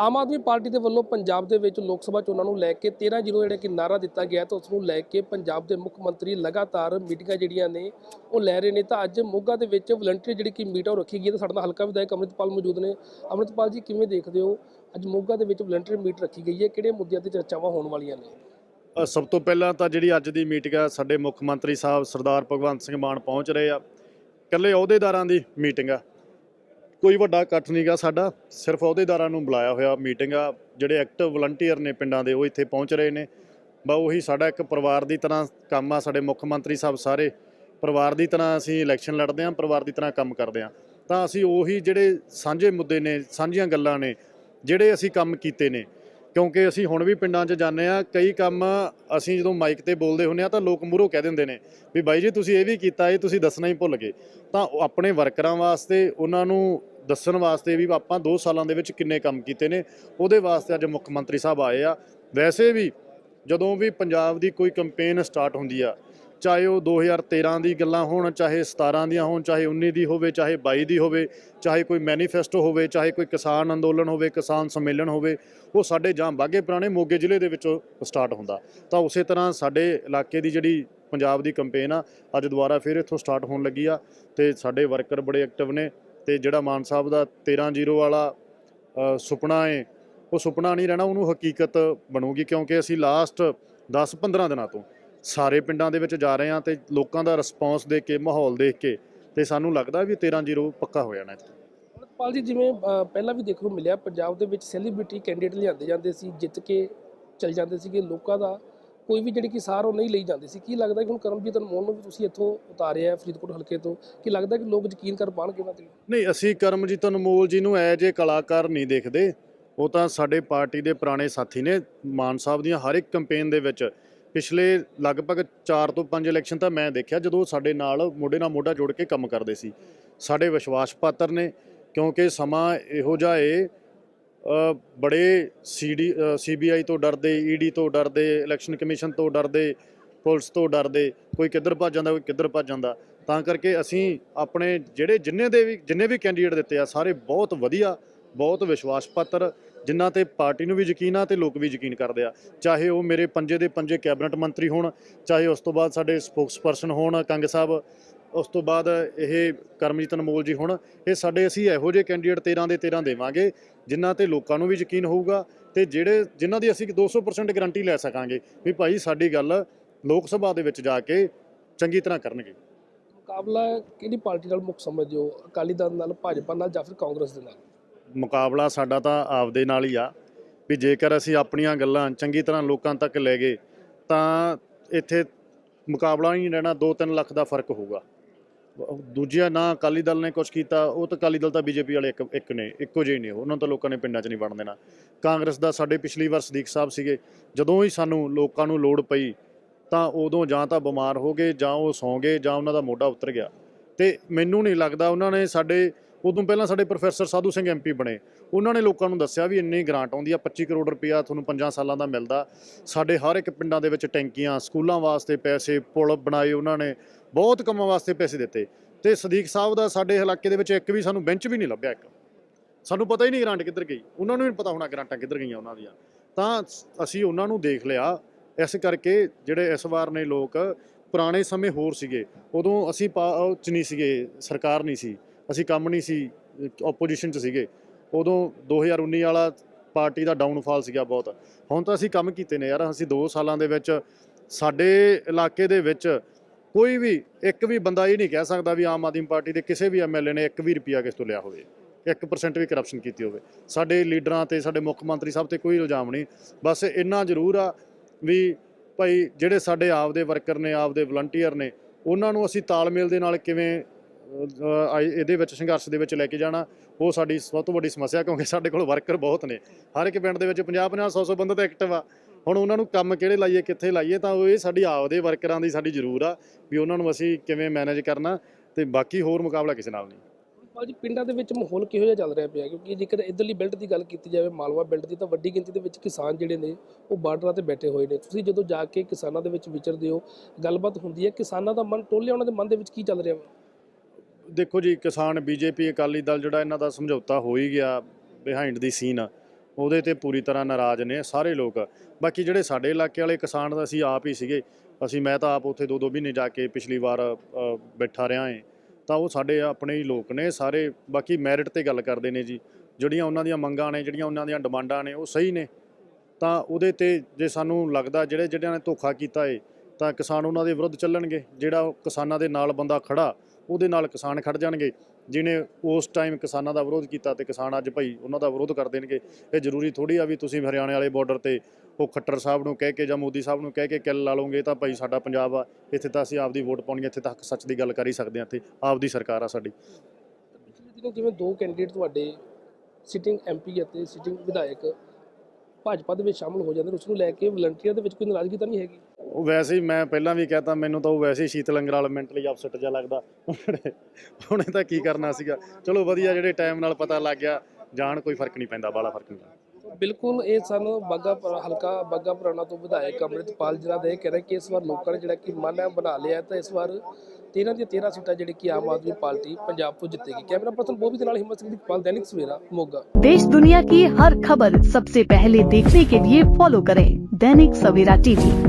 Aam Aadmi party ਦੇ ਵੱਲੋਂ ਪੰਜਾਬ ਦੇ ਵਿੱਚ ਲੋਕ ਸਭਾ ਚੋਣਾਂ ਨੂੰ ਲੈ ਕੇ 13 ਜ਼ੀਰੋ ਜਿਹੜਾ ਕਿ ਨਾਰਾ ਦਿੱਤਾ ਗਿਆ ਤਾਂ ਉਸ ਨੂੰ ਲੈ ਕੇ ਪੰਜਾਬ ਦੇ ਮੁੱਖ ਮੰਤਰੀ ਲਗਾਤਾਰ ਮੀਟਿੰਗਾਂ ਜਿਹੜੀਆਂ ਨੇ ਉਹ ਲੈ ਰਹੇ ਨੇ। ਤਾਂ ਅੱਜ ਮੋਗਾ ਦੇ ਵਿੱਚ ਵਲੰਟੀਅਰ ਜਿਹੜੀ ਕਿ ਮੀਟ ਆ ਉਹ ਰੱਖੀ ਗਈ ਹੈ ਤਾਂ ਸਾਡੇ ਨਾਲ ਹਲਕਾ ਵਿਧਾਇਕ ਅੰਮ੍ਰਿਤਪਾਲ ਮੌਜੂਦ ਨੇ। ਅੰਮ੍ਰਿਤਪਾਲ ਜੀ, ਕਿਵੇਂ ਦੇਖਦੇ ਹੋ? ਅੱਜ ਮੋਗਾ ਦੇ ਵਿੱਚ ਵਲੰਟੀਅਰ ਮੀਟ ਰੱਖੀ ਗਈ ਹੈ। ਕਿਹੜੇ ਮੁੱਦਿਆਂ ਤੇ ਚਰਚਾਵਾਂ ਹੋਣ ਵਾਲੀਆਂ ਨੇ? ਸਭ ਤੋਂ ਪਹਿਲਾਂ ਤਾਂ ਜਿਹੜੀ ਅੱਜ ਦੀ ਮੀਟਿੰਗ ਆ, ਸਾਡੇ ਮੁੱਖ ਮੰਤਰੀ ਸਾਹਿਬ ਸਰਦਾਰ ਭਗਵੰਤ ਸਿੰਘ ਮਾਨ ਪਹੁੰਚ ਰਹੇ ਆ। ਇਕੱਲੇ ਅਹੁਦੇਦਾਰਾਂ ਦੀ ਮੀਟਿੰਗ ਆ। ਕੋਈ ਵੱਡਾ ਇਕੱਠ ਨਹੀਂਗਾ ਸਾਡਾ। ਸਿਰਫ ਅਹੁਦੇਦਾਰਾਂ ਨੂੰ ਬੁਲਾਇਆ ਹੋਇਆ ਮੀਟਿੰਗ ਆ। ਜਿਹੜੇ ਐਕਟਿਵ ਵਲੰਟੀਅਰ ਨੇ ਪਿੰਡਾਂ ਦੇ, ਉਹ ਇੱਥੇ ਪਹੁੰਚ ਰਹੇ ਨੇ। ਬਾ ਉਹੀ ਸਾਡਾ ਇੱਕ ਪਰਿਵਾਰ ਦੀ ਤਰ੍ਹਾਂ ਕੰਮ ਆ। ਸਾਡੇ ਮੁੱਖ ਮੰਤਰੀ ਸਾਹਿਬ ਸਾਰੇ ਪਰਿਵਾਰ ਦੀ ਤਰ੍ਹਾਂ ਅਸੀਂ ਇਲੈਕਸ਼ਨ ਲੜਦੇ ਹਾਂ ਪਰਿਵਾਰ ਦੀ ਤਰ੍ਹਾਂ ਕੰਮ ਕਰਦੇ ਹਾਂ ਤਾਂ ਅਸੀਂ ਉਹੀ ਜਿਹੜੇ ਸਾਂਝੇ ਮੁੱਦੇ ਨੇ, ਸਾਂਝੀਆਂ ਗੱਲਾਂ ਨੇ, ਜਿਹੜੇ ਅਸੀਂ ਕੰਮ ਕੀਤੇ ਨੇ, ਕਿਉਂਕਿ ਅਸੀਂ ਹੁਣ ਵੀ ਪਿੰਡਾਂ 'ਚ ਜਾਂਦੇ ਆ। ਕਈ ਕੰਮ ਅਸੀਂ ਜਦੋਂ ਮਾਈਕ ਤੇ ਬੋਲਦੇ ਹੁੰਨੇ ਆ ਤਾਂ ਲੋਕ ਮੂਹਰੋਂ ਕਹਿ ਦਿੰਦੇ ਨੇ ਵੀ ਬਾਈ ਜੀ ਤੁਸੀਂ ਇਹ ਵੀ ਕੀਤਾ, ਇਹ ਤੁਸੀਂ ਦੱਸਣਾ ਹੀ ਭੁੱਲ ਗਏ। ਤਾਂ ਆਪਣੇ ਵਰਕਰਾਂ ਵਾਸਤੇ ਉਹਨਾਂ ਨੂੰ ਦੱਸਣ ਵਾਸਤੇ ਵੀ ਆਪਾਂ 2 ਸਾਲਾਂ ਦੇ ਵਿੱਚ ਕਿੰਨੇ ਕੰਮ ਕੀਤੇ ਨੇ। ਉਹਦੇ ਵਾਸਤੇ ਅੱਜ ਮੁੱਖ ਮੰਤਰੀ ਸਾਹਿਬ ਆਏ ਆ। ਵੈਸੇ ਵੀ ਜਦੋਂ ਵੀ ਪੰਜਾਬ ਦੀ ਕੋਈ ਕੈਂਪੇਨ ਸਟਾਰਟ ਹੁੰਦੀ ਆ, ਚਾਹੇ ਉਹ 2013 ਦੀ ਗੱਲਾਂ ਹੋਣ, ਚਾਹੇ 17 ਦੀਆਂ ਹੋਣ, ਚਾਹੇ 19 ਦੀ ਹੋਵੇ, ਚਾਹੇ 22 ਦੀ ਹੋਵੇ, ਚਾਹੇ ਕੋਈ ਮੈਨੀਫੈਸਟੋ ਹੋਵੇ, ਚਾਹੇ ਕੋਈ ਕਿਸਾਨ ਅੰਦੋਲਨ ਹੋਵੇ, ਕਿਸਾਨ ਸੰਮੇਲਨ ਹੋਵੇ, ਉਹ ਸਾਡੇ ਜਾਂ ਬਾਗੇ ਪੁਰਾਣੇ ਮੋਗੇ ਜ਼ਿਲ੍ਹੇ ਦੇ ਵਿੱਚੋਂ ਸਟਾਰਟ ਹੁੰਦਾ। ਤਾਂ ਉਸੇ ਤਰ੍ਹਾਂ ਸਾਡੇ ਇਲਾਕੇ ਦੀ ਜਿਹੜੀ ਪੰਜਾਬ ਦੀ ਕੈਂਪੇਨ ਆ, ਅੱਜ ਦੁਬਾਰਾ ਫਿਰ ਇੱਥੋਂ ਸਟਾਰਟ ਹੋਣ ਲੱਗੀ ਆ ਤੇ ਸਾਡੇ ਵਰਕਰ ਬੜੇ ਐਕਟਿਵ ਨੇ। ਤੇ ਜਿਹੜਾ ਮਾਨ ਸਾਹਿਬ ਦਾ 13-0 ਵਾਲਾ ਸੁਪਨਾ ਹੈ ਉਹ ਸੁਪਨਾ ਨਹੀਂ ਰਹਿਣਾ, ਉਹਨੂੰ ਹਕੀਕਤ ਬਣੂਗੀ ਕਿਉਂਕਿ ਅਸੀਂ ਲਾਸਟ 10-15 ਦਿਨਾਂ ਤੋਂ ਸਾਰੇ ਪਿੰਡਾਂ ਦੇ ਵਿੱਚ ਜਾ ਰਹੇ ਹਾਂ ਤੇ ਲੋਕਾਂ ਦਾ ਰਿਸਪੌਂਸ ਦੇਖ ਕੇ, ਮਾਹੌਲ ਦੇਖ ਕੇ ਤੇ ਸਾਨੂੰ ਲੱਗਦਾ ਵੀ 13-0 ਪੱਕਾ ਹੋ ਜਾਣਾ ਇੱਥੇ। ਪਾਲ ਜੀ, ਜਿਵੇਂ ਪਹਿਲਾਂ ਵੀ ਦੇਖਣ ਨੂੰ ਮਿਲਿਆ, ਪੰਜਾਬ ਦੇ ਵਿੱਚ ਸੈਲੀਬ੍ਰਿਟੀ ਕੈਂਡੀਡੇਟ ਲਿਆਂਦੇ ਜਾਂਦੇ ਸੀ, ਜਿੱਤ ਕੇ ਚਲ ਜਾਂਦੇ ਸੀਗੇ ਲੋਕਾਂ ਦਾ। ਕੋਈ ਵੀ ਜਿਹੜੀ ਕਿ ਸਾਰ ਉਹ ਨਹੀਂ ਲਈ ਜਾਂਦੀ ਸੀ। ਕੀ ਲੱਗਦਾ ਕਿ ਹੁਣ ਕਰਮਜੀਤ ਅਨਮੋਲ ਨੂੰ ਵੀ ਤੁਸੀਂ ਇੱਥੋਂ ਉਤਾਰਿਆ ਫਰੀਦਕੋਟ ਹਲਕੇ ਤੋਂ? ਕੀ ਲੱਗਦਾ ਕਿ ਲੋਕ ਯਕੀਨ ਕਰ ਪਾਣਗੇ ਉਹਨਾਂ ਤੇ? ਨਹੀਂ, ਅਸੀਂ ਕਰਮਜੀਤ ਅਨਮੋਲ ਜੀ ਨੂੰ ਐਜ ਏ ਕਲਾਕਾਰ ਨਹੀਂ ਦੇਖਦੇ, ਉਹ ਤਾਂ ਸਾਡੇ ਪਾਰਟੀ ਦੇ ਪੁਰਾਣੇ ਸਾਥੀ ਨੇ ਮਾਨ ਸਾਹਿਬ ਦੀਆਂ ਹਰ ਇੱਕ ਕੈਂਪੇਨ ਦੇ ਵਿੱਚ। ਪਿਛਲੇ ਲਗਭਗ 4 ਤੋਂ 5 ਇਲੈਕਸ਼ਨ ਤਾਂ ਮੈਂ ਦੇਖਿਆ, ਜਦੋਂ ਉਹ ਸਾਡੇ ਨਾਲ ਮੋਢੇ ਨਾਲ ਮੋਢਾ ਜੋੜ ਕੇ ਕੰਮ ਕਰਦੇ ਸੀ। ਸਾਡੇ ਵਿਸ਼ਵਾਸ ਪਾਤਰ ਨੇ, ਕਿਉਂਕਿ ਸਮਾਂ ਇਹੋ ਜਿਹਾ ਏ ਬੜੇ ਸੀਡੀ ਸੀਬੀਆਈ ਤੋਂ ਡਰਦੇ, ਈਡੀ ਤੋਂ ਡਰਦੇ, ਇਲੈਕਸ਼ਨ ਕਮਿਸ਼ਨ ਤੋਂ ਡਰਦੇ, ਪੁਲਿਸ ਤੋਂ ਡਰਦੇ, ਕੋਈ ਕਿੱਧਰ ਭੱਜ ਜਾਂਦਾ, ਕੋਈ ਕਿੱਧਰ ਭੱਜ ਜਾਂਦਾ। ਤਾਂ ਕਰਕੇ ਅਸੀਂ ਆਪਣੇ ਜਿਹੜੇ ਜਿੰਨੇ ਦੇ ਵੀ, ਜਿੰਨੇ ਵੀ ਕੈਂਡੀਡੇਟ ਦਿੱਤੇ ਆ, ਸਾਰੇ ਬਹੁਤ ਵਧੀਆ, ਬਹੁਤ ਵਿਸ਼ਵਾਸ ਪਾਤਰ, ਜਿਨ੍ਹਾਂ ਤੇ ਪਾਰਟੀ ਨੂੰ ਵੀ ਯਕੀਨ ਆ ਤੇ ਲੋਕ ਵੀ ਯਕੀਨ ਕਰਦੇ ਆ। ਚਾਹੇ ਉਹ ਮੇਰੇ ਪੰਜੇ ਦੇ ਪੰਜੇ ਕੈਬਨਿਟ ਮੰਤਰੀ ਹੋਣ, ਚਾਹੇ ਉਸ ਤੋਂ ਬਾਅਦ ਸਾਡੇ ਸਪੋਕਸਪਰਸਨ ਹੋਣ, ਕੰਗ ਸਾਹਿਬ ਉਸ ਤੋਂ ਬਾਅਦ ਇਹ ਕਰਮਜੀਤ ਅਨਮੋਲ ਜੀ ਹੁਣ ਇਹ ਸਾਡੇ ਅਸੀਂ ਇਹੋ ਜਿਹੇ ਕੈਂਡੀਡੇਟ 13 ਦੇ 13 ਦੇਵਾਂਗੇ ਜਿਨ੍ਹਾਂ ਤੇ ਲੋਕਾਂ ਨੂੰ ਵੀ ਯਕੀਨ ਹੋਊਗਾ ਤੇ ਜਿਹੜੇ ਜਿਨ੍ਹਾਂ ਦੀ ਅਸੀਂ 200% ਗਾਰੰਟੀ ਲੈ ਸਕਾਂਗੇ ਵੀ ਭਾਈ ਸਾਡੀ ਗੱਲ ਲੋਕ ਸਭਾ ਦੇ ਵਿੱਚ ਜਾ ਕੇ ਚੰਗੀ ਤਰ੍ਹਾਂ ਕਰਨਗੇ। ਮੁਕਾਬਲਾ ਕਿਹੜੀ ਪਾਰਟੀ ਨਾਲ ਮੁੱਖ ਸਮਝਦੇ ਹੋ? ਅਕਾਲੀ ਦਲ ਨਾਲ ਭਾਜਪਾ ਨਾਲ ਜਾਂ ਫਿਰ ਕਾਂਗਰਸ ਦੇ ਨਾਲ? ਮੁਕਾਬਲਾ ਸਾਡਾ ਤਾਂ ਆਪਦੇ ਨਾਲ ਹੀ ਆ ਵੀ ਜੇਕਰ ਅਸੀਂ ਆਪਣੀਆਂ ਗੱਲਾਂ ਚੰਗੀ ਤਰ੍ਹਾਂ ਲੋਕਾਂ ਤੱਕ ਲੈ ਗਏ ਤਾਂ ਇੱਥੇ ਮੁਕਾਬਲਾ ਹੀ ਨਹੀਂ ਰਹਿਣਾ 2-3 ਲੱਖ ਦਾ ਫ਼ਰਕ ਹੋਊਗਾ। ਦੂਜਿਆਂ ਨਾ ਅਕਾਲੀ ਦਲ ਨੇ ਕੁਝ ਕੀਤਾ, ਉਹ ਤਾਂ ਅਕਾਲੀ ਦਲ ਤਾਂ ਬੀਜੇਪੀ ਵਾਲੇ ਇੱਕ ਇੱਕ ਨੇ, ਇੱਕੋ ਜਿਹੇ ਨੇ ਉਹਨਾਂ ਤਾਂ ਲੋਕਾਂ ਨੇ ਪਿੰਡਾਂ 'ਚ ਨਹੀਂ ਵੜਨ ਦੇਣਾ। ਕਾਂਗਰਸ ਦਾ ਸਾਡੇ ਪਿਛਲੀ ਵਾਰ ਸਦੀਕ ਸਾਹਿਬ ਸੀਗੇ, ਜਦੋਂ ਹੀ ਸਾਨੂੰ ਲੋਕਾਂ ਨੂੰ ਲੋੜ ਪਈ, ਤਾਂ ਉਦੋਂ ਜਾਂ ਤਾਂ ਬਿਮਾਰ ਹੋ ਗਏ, ਜਾਂ ਉਹ ਸੌਂ ਗਏ, ਜਾਂ ਉਹਨਾਂ ਦਾ ਮੋਢਾ ਉਤਰ ਗਿਆ। ਤੇ ਮੈਨੂੰ ਨਹੀਂ ਲੱਗਦਾ ਉਹਨਾਂ ਨੇ ਸਾਡੇ, ਉਦੋਂ ਪਹਿਲਾਂ ਸਾਡੇ ਪ੍ਰੋਫੈਸਰ ਸਾਧੂ ਸਿੰਘ ਐਮਪੀ ਬਣੇ ਉਹਨਾਂ ਨੇ ਲੋਕਾਂ ਨੂੰ ਦੱਸਿਆ ਵੀ ਇੰਨੀ ਗ੍ਰਾਂਟ ਆਉਂਦੀ ਆ 25 ਕਰੋੜ ਰੁਪਇਆ ਤੁਹਾਨੂੰ 5 ਸਾਲਾਂ ਦਾ ਮਿਲਦਾ। ਸਾਡੇ ਹਰ ਇੱਕ ਪਿੰਡਾਂ ਦੇ ਵਿੱਚ ਟੈਂਕੀਆਂ, ਸਕੂਲਾਂ ਵਾਸਤੇ ਪੈਸੇ, ਪੁਲ ਬਣਾਏ ਉਹਨਾਂ ਨੇ, ਬਹੁਤ ਕੰਮਾਂ ਵਾਸਤੇ ਪੈਸੇ ਦਿੱਤੇ। ਤੇ ਸਦੀਕ ਸਾਹਿਬ ਦਾ ਸਾਡੇ ਇਲਾਕੇ ਦੇ ਵਿੱਚ ਇੱਕ ਵੀ ਸਾਨੂੰ ਬੈਂਚ ਵੀ ਨਹੀਂ ਲੱਭਿਆ ਇੱਕ। ਸਾਨੂੰ ਪਤਾ ਹੀ ਨਹੀਂ ਗ੍ਰਾਂਟ ਕਿੱਧਰ ਗਈ। ਉਹਨਾਂ ਨੂੰ ਵੀ ਪਤਾ ਹੋਣਾ ਗ੍ਰਾਂਟਾਂ ਕਿੱਧਰ ਗਈਆਂ ਉਹਨਾਂ ਦੀਆਂ। ਤਾਂ ਅਸੀਂ ਉਹਨਾਂ ਨੂੰ ਦੇਖ ਲਿਆ। ਇਸ ਕਰਕੇ ਜਿਹੜੇ ਇਸ ਵਾਰ ਨੇ ਲੋਕ ਪੁਰਾਣੇ ਸਮੇਂ ਹੋਰ ਸੀਗੇ। ਉਦੋਂ ਅਸੀਂ ਪਾ- ਉਹ 'ਚ ਨਹੀਂ ਸੀਗੇ, ਸਰਕਾਰ ਨਹੀਂ ਸੀ। ਅਸੀਂ ਕੰਮ ਨਹੀਂ ਸੀ ਆਪੋਜੀਸ਼ਨ 'ਚ ਸੀਗੇ। ਉਦੋਂ 2019 ਵਾਲਾ ਪਾਰਟੀ ਦਾ ਡਾਊਨਫਾਲ ਸੀਗਾ ਬਹੁਤ। ਹੁਣ ਤਾਂ ਅਸੀਂ ਕੰਮ ਕੀਤੇ ਨੇ ਯਾਰ, ਅਸੀਂ 2 ਸਾਲਾਂ ਦੇ ਵਿੱਚ ਸਾਡੇ ਇਲਾਕੇ ਦੇ ਵਿੱਚ ਕੋਈ ਵੀ, ਇੱਕ ਵੀ ਬੰਦਾ ਇਹ ਨਹੀਂ ਕਹਿ ਸਕਦਾ ਵੀ ਆਮ ਆਦਮੀ ਪਾਰਟੀ ਦੇ ਕਿਸੇ ਵੀ ਐਮਐਲਏ ਨੇ ਇੱਕ ਵੀ ਰੁਪਿਆ ਕਿਸ ਤੋਂ ਲਿਆ ਹੋਵੇ। 1% ਵੀ ਕਰਪਸ਼ਨ ਕੀਤੀ ਹੋਵੇ। ਸਾਡੇ ਲੀਡਰਾਂ ਤੇ, ਸਾਡੇ ਮੁੱਖ ਮੰਤਰੀ ਸਾਹਿਬ ਤੇ ਕੋਈ ਇਲਜ਼ਾਮ ਨਹੀਂ। ਬਸ ਇੰਨਾ ਜ਼ਰੂਰ ਆ ਵੀ ਭਾਈ ਜਿਹੜੇ ਸਾਡੇ ਆਪਦੇ ਵਰਕਰ ਨੇ, ਆਪਦੇ ਵਲੰਟੀਅਰ ਨੇ, ਉਹਨਾਂ ਨੂੰ ਅਸੀਂ ਤਾਲਮੇਲ ਦੇ ਨਾਲ ਕਿਵੇਂ ਇਹਦੇ ਵਿੱਚ ਸੰਘਰਸ਼ ਦੇ ਵਿੱਚ ਲੈ ਕੇ ਜਾਣਾ, ਉਹ ਸਾਡੀ ਸਭ ਤੋਂ ਵੱਡੀ ਸਮੱਸਿਆ ਕਿਉਂਕਿ ਸਾਡੇ ਕੋਲ ਵਰਕਰ ਬਹੁਤ ਨੇ। ਹਰ ਇੱਕ ਪਿੰਡ ਦੇ ਵਿੱਚ 50 50 100 100 ਬੰਦਾ ਤਾਂ ਐਕਟਿਵ ਆ। ਹੁਣ ਉਹਨਾਂ ਨੂੰ ਕੰਮ ਕਿਹੜੇ ਲਾਈਏ, ਕਿੱਥੇ ਲਾਈਏ, ਤਾਂ ਉਹ ਇਹ ਸਾਡੀ ਆਪਦੇ ਵਰਕਰਾਂ ਦੀ ਸਾਡੀ ਜ਼ਰੂਰ ਆ ਵੀ ਉਹਨਾਂ ਨੂੰ ਅਸੀਂ ਕਿਵੇਂ ਮੈਨੇਜ ਕਰਨਾ ਤੇ ਬਾਕੀ ਹੋਰ ਮੁਕਾਬਲਾ ਕਿਸੇ ਨਾਲ ਨਹੀਂ। ਅੰਮ੍ਰਿਤਪਾਲ ਜੀ, ਪਿੰਡਾਂ ਦੇ ਵਿੱਚ ਮਾਹੌਲ ਕਿਹੋ ਜਿਹਾ ਚੱਲ ਰਿਹਾ ਪਿਆ? ਕਿਉਂਕਿ ਜੇਕਰ ਇਧਰਲੀ ਬੈਲਟ ਦੀ ਗੱਲ ਕੀਤੀ ਜਾਵੇ, ਮਾਲਵਾ ਬੈਲਟ ਦੀ, ਤਾਂ ਵੱਡੀ ਗਿਣਤੀ ਦੇ ਵਿੱਚ ਕਿਸਾਨ ਜਿਹੜੇ ਨੇ, ਉਹ ਬਾਰਡਰਾਂ ਤੇ ਬੈਠੇ ਹੋਏ ਨੇ। ਤੁਸੀਂ ਜਦੋਂ ਜਾ ਕੇ ਕਿਸਾਨਾਂ ਦੇ ਵਿੱਚ ਵਿਚਰਦੇ ਹੋ, ਗੱਲਬਾਤ ਹੁੰਦੀ ਹੈ, ਕਿਸਾਨਾਂ ਦਾ ਮਨ ਟੋਲਿਆ ਉਹਨਾਂ ਦੇ ਮਨ ਦੇ ਵਿੱਚ ਕੀ ਚੱਲ ਰਿਹਾ ਵਾ? ਦੇਖੋ ਜੀ, ਕਿਸਾਨ ਬੀਜੇਪੀ, ਅਕਾਲੀ ਦਲ ਜਿਹੜਾ ਇਹਨਾਂ ਦਾ ਸਮਝੌਤਾ ਹੋ ਹੀ ਗਿਆ ਬਿਹਾਈਂਡ ਦੀ ਸੀਨ ਉਹਦੇ ਤੇ ਪੂਰੀ ਤਰ੍ਹਾਂ ਨਾਰਾਜ਼ ਨੇ ਸਾਰੇ ਲੋਕ। ਬਾਕੀ ਜਿਹੜੇ ਸਾਡੇ ਇਲਾਕੇ ਵਾਲੇ ਕਿਸਾਨ ਤਾਂ ਅਸੀਂ ਆਪ ਹੀ ਸੀਗੇ, ਅਸੀਂ ਮੈਂ ਤਾਂ ਆਪ ਉੱਥੇ ਦੋ ਦੋ ਮਹੀਨੇ ਜਾ ਕੇ ਪਿਛਲੀ ਵਾਰ ਬੈਠਾ ਰਿਹਾ ਏ ਤਾਂ ਉਹ ਸਾਡੇ ਆਪਣੇ ਹੀ ਲੋਕ ਨੇ ਸਾਰੇ, ਬਾਕੀ ਮੈਰਿਟ ਤੇ ਗੱਲ ਕਰਦੇ ਨੇ ਜੀ। ਜਿਹੜੀਆਂ ਉਹਨਾਂ ਦੀਆਂ ਮੰਗਾਂ ਨੇ, ਜਿਹੜੀਆਂ ਉਹਨਾਂ ਦੀਆਂ ਡਿਮਾਂਡਾਂ ਨੇ, ਉਹ ਸਹੀ ਨੇ। ਤਾਂ ਉਹਦੇ ਤੇ ਜੇ ਸਾਨੂੰ ਲੱਗਦਾ ਜਿਹੜੇ ਜਿਹੜਿਆਂ ਨੇ ਧੋਖਾ ਕੀਤਾ ਏ, ਤਾਂ ਕਿਸਾਨ ਉਹਨਾਂ ਦੇ ਵਿਰੁੱਧ ਚੱਲਣਗੇ। ਜਿਹੜਾ ਉਹ ਕਿਸਾਨਾਂ ਦੇ ਨਾਲ ਬੰਦਾ ਖੜਾ ਉਹਦੇ ਨਾਲ ਕਿਸਾਨ ਖੜ ਜਾਣਗੇ ਜਿਹਨੇ ਉਸ ਟਾਈਮ ਕਿਸਾਨਾਂ ਦਾ ਵਿਰੋਧ ਕੀਤਾ ਤੇ ਕਿਸਾਨ ਅੱਜ ਭਾਈ ਉਹਨਾਂ ਦਾ ਵਿਰੋਧ ਕਰ ਦੇਣਗੇ। ਇਹ ਜ਼ਰੂਰੀ ਥੋੜੀ ਆ ਵੀ ਤੁਸੀਂ ਹਰਿਆਣੇ ਵਾਲੇ ਬਾਰਡਰ ਤੇ ਉਹ ਖੱਟਰ ਸਾਹਿਬ ਨੂੰ ਕਹਿ ਕੇ ਜਾਂ ਮੋਦੀ ਸਾਹਿਬ ਨੂੰ ਕਹਿ ਕੇ ਕਿੱਲ ਲਾ ਲਓਗੇ ਤਾਂ ਭਾਈ ਸਾਡਾ ਪੰਜਾਬ ਆ। ਇੱਥੇ ਤਾਂ ਅਸੀਂ ਆਪਦੀ ਵੋਟ ਪਾਉਣੀ ਆ, ਇੱਥੇ ਤੱਕ ਸੱਚ ਦੀ ਗੱਲ ਕਰ ਹੀ ਸਕਦੇ ਹਾਂ ਇੱਥੇ। ਆਪਦੀ ਸਰਕਾਰ ਆ ਸਾਡੀ। ਪਿਛਲੇ ਦਿਨੀ ਜਿਵੇਂ ਦੋ ਕੈਂਡੀਡੇਟ ਤੁਹਾਡੇ ਸਿਟਿੰਗ ਐਮਪੀ ਅਤੇ ਸਿਟਿੰਗ ਵਿਧਾਇਕ ਭਾਜਪਾ ਦੇ ਵਿੱਚ ਸ਼ਾਮਲ ਹੋ ਜਾਂਦੇ ਨੇ ਉਸ ਨੂੰ ਲੈ ਕੇ ਵਲੰਟੀਅਰ ਦੇ ਵਿੱਚ ਕੋਈ ਨਾਰਾਜ਼ਗੀ ਤਾਂ ਨਹੀਂ ਹੈਗੀ? ਉਹ ਵੈਸੇ ਹੀ ਮੈਂ ਪਹਿਲਾਂ ਵੀ ਕਹਤਾ ਮੈਨੂੰ ਤਾਂ ਉਹ ਵੈਸੇ ਹੀ ਸ਼ੀਤ ਲੰਗਰ ਵਾਲਾ ਮੈਂਟਲੀ ਅਪਸੈਟ ਜਿਹਾ ਲੱਗਦਾ ਉਹਨੇ ਤਾਂ ਕੀ ਕਰਨਾ ਸੀਗਾ ਚਲੋ ਵਧੀਆ ਜਿਹੜੇ ਟਾਈਮ ਨਾਲ ਪਤਾ ਲੱਗ ਗਿਆ ਜਾਣ ਕੋਈ ਫਰਕ ਨਹੀਂ ਪੈਂਦਾ ਬਾਲਾ ਫਰਕ ਨਹੀਂ ਪੈਂਦਾ ਬਿਲਕੁਲ ਇਹ ਸਨ ਬਾਗਾ ਹਲਕਾ ਬਾਗਾ ਪੁਰਾਣਾ ਤੋਂ ਵਿਧਾਇਕ ਅੰਮ੍ਰਿਤਪਾਲ ਜਿਹੜਾ ਦੇ ਕਹਿ ਰਹੇ ਕਿ ਇਸ ਵਾਰ ਲੋਕਾਂ ਨੇ ਜਿਹੜਾ ਕਿ ਮਨ ਹੈ ਬਣਾ ਲਿਆ ਹੈ ਤਾਂ ਇਸ ਵਾਰ 13 ਦੀਆਂ 13 ਸੀਟਾਂ ਜਿਹੜੀ ਕਿ ਆਮ ਆਦਮੀ ਪਾਰਟੀ ਪੰਜਾਬ ਤੋਂ ਜਿੱਤੇਗੀ ਕੈਮਰਾ ਪਰਸਨ ਬੋਬੀ ਦੇ ਨਾਲ ਹਿੰਮਤ ਸਿੰਘ ਦੀ ਪਾਲ ਦੈਨਿਕ ਸਵੇਰਾ ਮੋਗਾ देश दुनिया की हर खबर सबसे पहले देखने के लिए फॉलो करें दैनिक सवेरा टीवी